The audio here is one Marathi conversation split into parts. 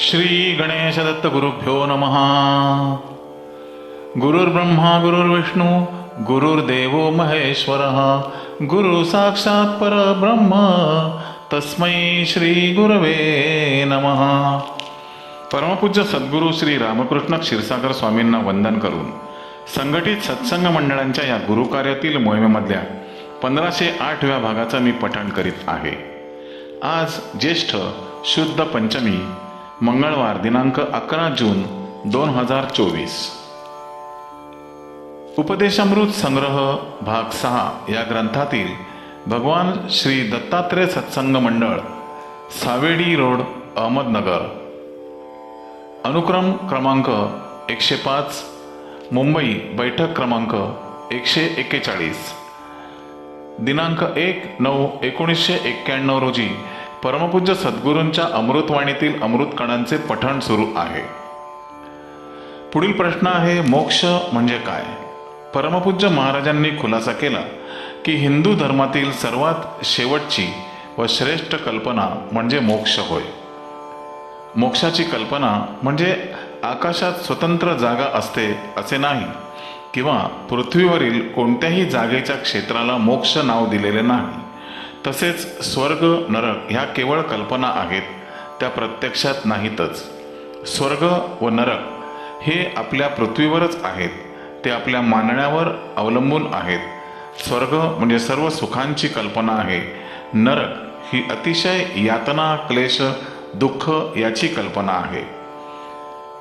श्री गणेश दत्त गुरुभ्यो नमः। गुरुर्ब्रह्मा गुरुर्विष्णू गुरुर्देवो महेश्वरः। गुरु साक्षात परब्रह्म तस्मै श्री गुरवे नमः। परमपूज्य सद्गुरू श्री रामकृष्ण क्षीरसागर स्वामींना वंदन करून संघटित सत्संग मंडळांच्या या गुरुकार्यातील मोहिमेमधल्या पंधराशे आठव्या भागाचं मी पठण करीत आहे. आज ज्येष्ठ शुद्ध पंचमी मंगळवार दिनांक अकरा जून दोन हजार चोवीस. उपदेशामृत संग्रह भाग सहा या ग्रंथातील भगवान श्री दत्तात्रेय सत्संग मंडळ सावेडी रोड अहमदनगर. अनुक्रम क्रमांक एकशे पाच मुंबई बैठक क्रमांक एकशे एक्केचाळीस. दिनांक एक नऊ एकोणीसशे एक्क्याण्णव रोजी परमपूज्य सद्गुरूंच्या अमृतवाणीतील अमृत कणांचे पठण सुरू आहे. पुढील प्रश्न आहे मोक्ष म्हणजे काय? परमपूज्य महाराजांनी खुलासा केला की हिंदू धर्मातील सर्वात शेवटची व श्रेष्ठ कल्पना म्हणजे मोक्ष होय. मोक्षाची कल्पना म्हणजे आकाशात स्वतंत्र जागा असते असे नाही किंवा पृथ्वीवरील कोणत्याही जागेच्या क्षेत्राला मोक्ष नाव दिलेले नाही. तसेच स्वर्ग नरक ह्या केवळ कल्पना आहेत त्या प्रत्यक्षात नाहीतच. स्वर्ग व नरक हे आपल्या पृथ्वीवरच आहेत ते आपल्या मानण्यावर अवलंबून आहेत. स्वर्ग म्हणजे सर्व सुखांची कल्पना आहे. नरक ही अतिशय यातना क्लेश दुःख याची कल्पना आहे.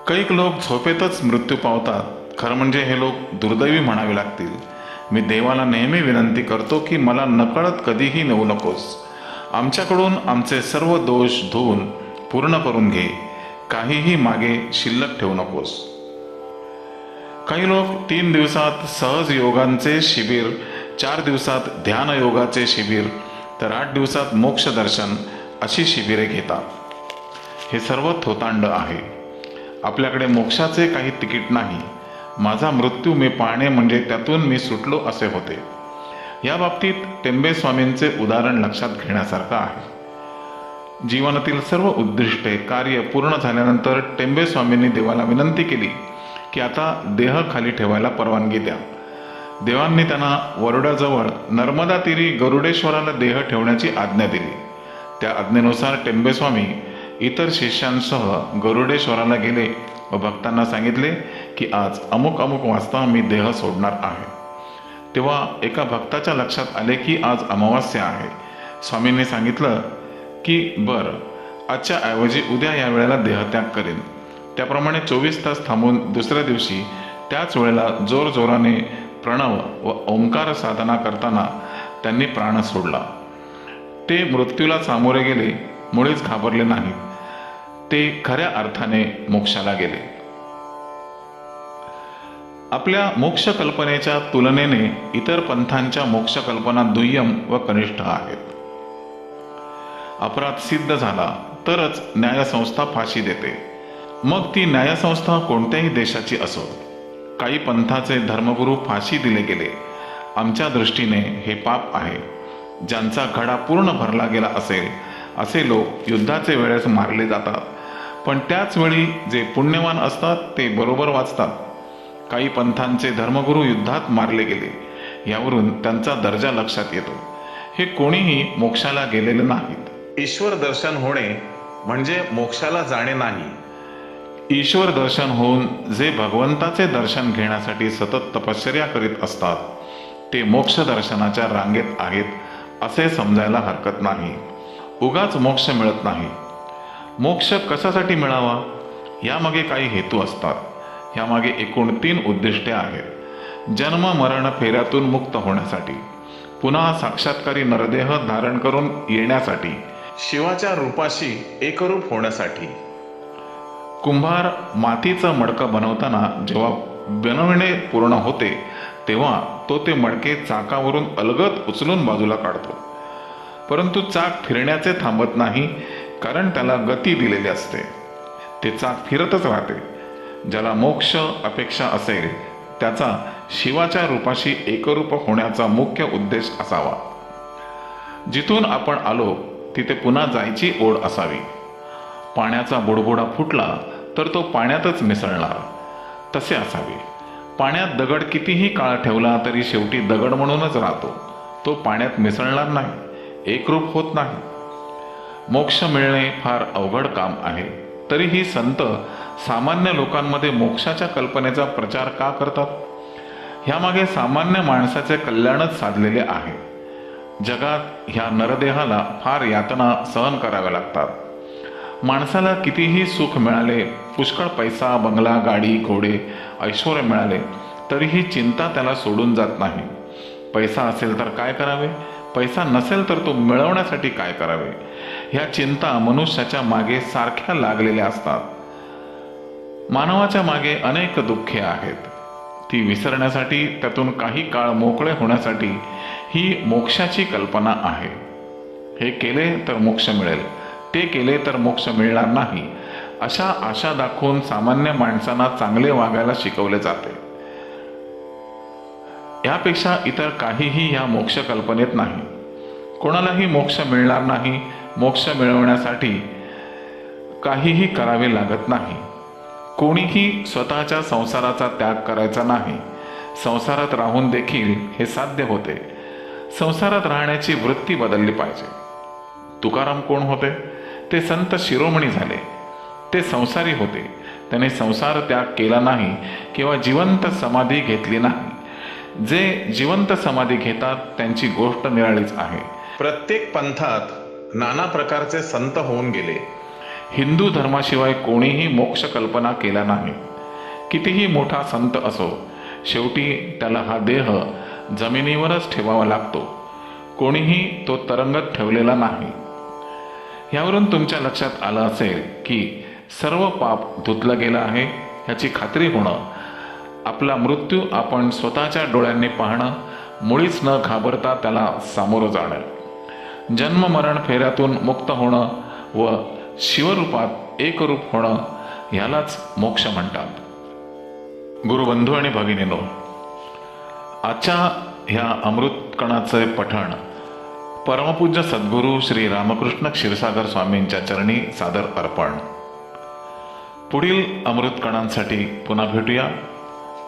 कैक लोक झोपेतच मृत्यू पावतात खरं म्हणजे हे लोक दुर्दैवी म्हणावे लागतील. मी देवाला नेहमी विनंती करतो की मला नकळत कधीही नेऊ नकोस. आमच्याकडून आमचे सर्व दोष धुवून पूर्ण करून घे. काहीही मागे शिल्लक ठेवू नकोस. काही लोक तीन दिवसात सहज योगांचे शिबिर चार दिवसात ध्यान योगाचे शिबिर तर आठ दिवसात मोक्ष दर्शन अशी शिबिरे घेतात. हे सर्व थोतांड आहे. आपल्याकडे मोक्षाचे काही तिकीट नाही. माझा मृत्यू मी पाहणे म्हणजे त्यातून मी सुटलो असे होते. या बाबतीत टेंबे स्वामींचे उदाहरण लक्षात घेण्यासारखं आहे. जीवनातील सर्व उद्दिष्टे कार्य पूर्ण झाल्यानंतर टेंबे स्वामींनी देवाला विनंती केली की आता देह खाली ठेवायला परवानगी द्या. देवांनी त्यांना वरुडाजवळ नर्मदा तिरी गरुडेश्वराला देह ठेवण्याची आज्ञा दिली. त्या आज्ञेनुसार टेंबेस्वामी इतर शिष्यांसह गरुडेश्वराला गेले व भक्तांना सांगितले की आज अमुक अमुक वाजता मी देह सोडणार आहे. तेव्हा एका भक्ताच्या लक्षात आले की आज अमावास्या आहे. स्वामींनी सांगितलं की बर आजच्या ऐवजी उद्या या वेळेला देहत्याग करेन. त्याप्रमाणे चोवीस तास थांबून दुसऱ्या दिवशी त्याच वेळेला जोरजोराने प्रणव व ओंकार साधना करताना त्यांनी प्राण सोडला. ते मृत्यूला सामोरे गेले मुळेच घाबरले नाहीत. ते खऱ्या अर्थाने मोक्षाला गेले. आपल्या मोक्ष कल्पनेच्या तुलनेने इतर पंथांच्या मोक्ष कल्पना दुय्यम व कनिष्ठ आहेत. अपराध सिद्ध झाला तरच न्यायसंस्था फाशी देते. मग ती न्यायसंस्था कोणत्याही देशाची असो. काही पंथाचे धर्मगुरू फाशी दिले गेले. आमच्या दृष्टीने हे पाप आहे. ज्यांचा घडा पूर्ण भरला गेला असेल असे लोक युद्धाचे वेळेस मारले जातात. पण त्याच वेळी जे पुण्यवान असतात ते बरोबर वाचतात. काही पंथांचे धर्मगुरू युद्धात मारले गेले. यावरून त्यांचा दर्जा लक्षात येतो. हे कोणीही मोक्षाला गेलेले नाहीत. ईश्वर दर्शन होणे म्हणजे मोक्षाला जाणे नाही. ईश्वर दर्शन होऊन जे भगवंताचे दर्शन घेण्यासाठी सतत तपश्चर्या करीत असतात ते मोक्ष दर्शनाच्या रांगेत आहेत असे समजायला हरकत नाही. उगाच मोक्ष मिळत नाही. मोक्ष कशासाठी मिळावा? यामागे काही हेतू असतात. यामागे एकूण तीन उद्दिष्टे आहेत. जन्म मरण फेऱ्यातून मुक्त होण्यासाठी. पुन्हा साक्षात्कारी नरदेह धारण करून येण्यासाठी. शिवाच्या रूपाशी एकरूप होण्यासाठी. कुंभार मातीचं मडकं बनवताना जेव्हा बनवणे पूर्ण होते तेव्हा तो ते मडके चाकावरून अलगद उचलून बाजूला काढतो. परंतु चाक फिरण्याचे थांबत नाही कारण त्याला गती दिलेली असते. ते चाक फिरतच राहते. ज्याला मोक्ष अपेक्षा असेल त्याचा शिवाच्या रूपाशी एकरूप होण्याचा मुख्य उद्देश असावा. जिथून आपण आलो तिथे पुन्हा जायची ओढ असावी. पाण्याचा बुडबुडा फुटला तर तो पाण्यातच मिसळणार तसे असावे. पाण्यात दगड कितीही काळ ठेवला तरी शेवटी दगड म्हणूनच राहतो. तो पाण्यात मिसळणार नाही एकरूप होत नाही. मोक्ष मिळणे फार अवघड काम आहे. तरीही संत सामान्य लोकांमध्ये मोक्षाच्या कल्पनेचा प्रचार का करतात? ह्यामागे सामान्य माणसाचे कल्याणच साधलेले आहे. जगात ह्या नरदेहाला फार यातना सहन कराव्या लागतात. माणसाला कितीही सुख मिळाले पुष्कळ पैसा बंगला गाडी घोडे ऐश्वर मिळाले तरीही चिंता त्याला सोडून जात नाही. पैसा असेल तर काय करावे? पैसा नसेल तर तो मिळवण्यासाठी काय करावे? ह्या चिंता मनुष्याच्या मागे सारख्या लागलेल्या असतात. मानवाच्या मागे अनेक दुःखे आहेत. ती विसरण्यासाठी त्यातून काही काळ मोकळे होण्यासाठी ही मोक्षाची कल्पना आहे. हे केले तर मोक्ष मिळेल. ते केले तर मोक्ष मिळणार नाही. अशा आशा दाखवून सामान्य माणसांना चांगले वागायला शिकवले जाते. यापेक्षा इतर काहीही या मोक्ष कल्पनेत नाही. कोणालाही मोक्ष मिळणार नाही मोक्ष मिळवण्यासाठी काहीही करावे लागत नाही. कोणीही स्वतःच्या संसाराचा त्याग करायचा नाही. संसारात राहून देखील हे साध्य होते. संसारात राहण्याची वृत्ती बदलली पाहिजे. तुकाराम कोण होते? ते संत शिरोमणी झाले. ते संसारी होते. त्याने संसार त्याग केला नाही किंवा जिवंत समाधी घेतली नाही. जे जिवंत समाधी घेतात त्यांची गोष्ट निराळीच आहे. प्रत्येक पंथात नाना प्रकारचे संत होऊन गेले. हिंदू धर्माशिवाय कोणीही मोक्ष कल्पना केला नाही. कितीही मोठा संत असो शेवटी त्याला हा देह जमिनीवरच ठेवावा लागतो. कोणीही तो तरंगत ठेवलेला नाही. यावरून तुमच्या लक्षात आलं असेल की सर्व पाप धुतलं गेलं आहे ह्याची खात्री होणं आपला मृत्यू आपण स्वतःच्या डोळ्यांनी पाहणं मुळीच न घाबरता त्याला सामोरं जाणं. जन्म मरण फेऱ्यातून मुक्त होणं व शिवरूपात एकरूप होणं ह्यालाच मोक्ष म्हणतात. गुरुबंधू आणि भगिनीनो आजच्या ह्या अमृतकणाचे पठण परमपूज्य सद्गुरू श्री रामकृष्ण क्षीरसागर स्वामींच्या चरणी सादर अर्पण. पुढील अमृत कणांसाठी पुन्हा भेटूया.